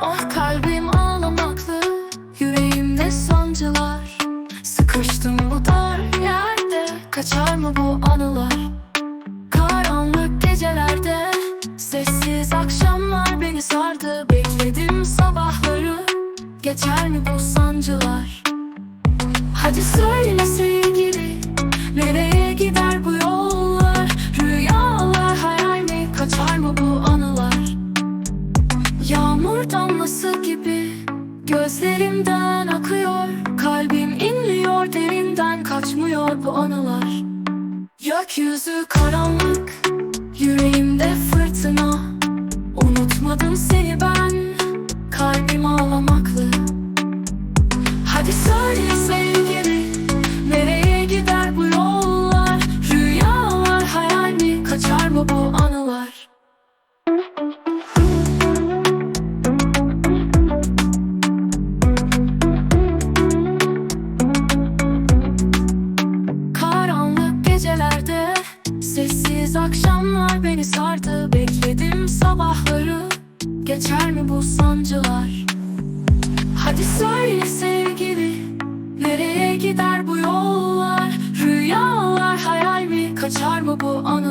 Ah kalbim ağlamaklı Yüreğimde sancılar. Sıkıştım bu dar yerde Kaçar mı bu anılar? Karanlık gecelerde Sessiz akşamlar beni sardı. Bekledim sabahları Geçer mi bu sancılar? Hadi söyle sevgili Nereye gider bu Yağmur damlası gibi Gözlerimden akıyor Kalbim inliyor derinden Kaçmıyor bu anılar. Gökyüzü karanlık Yüreğimde fırtına. Unutmadım seni ben Kalbim ağlamaklı. Hadi söyle sevgili Nereye gider bu yollar? Rüyalar hayal mi? Kaçar mı bu anılar gecelerde Sessiz akşamlar beni sardı. Bekledim sabahları. Geçer mi bu sancılar? Hadi söyle sevgili Nereye gider bu yollar? Rüyalar hayal mi? Kaçar mı bu anı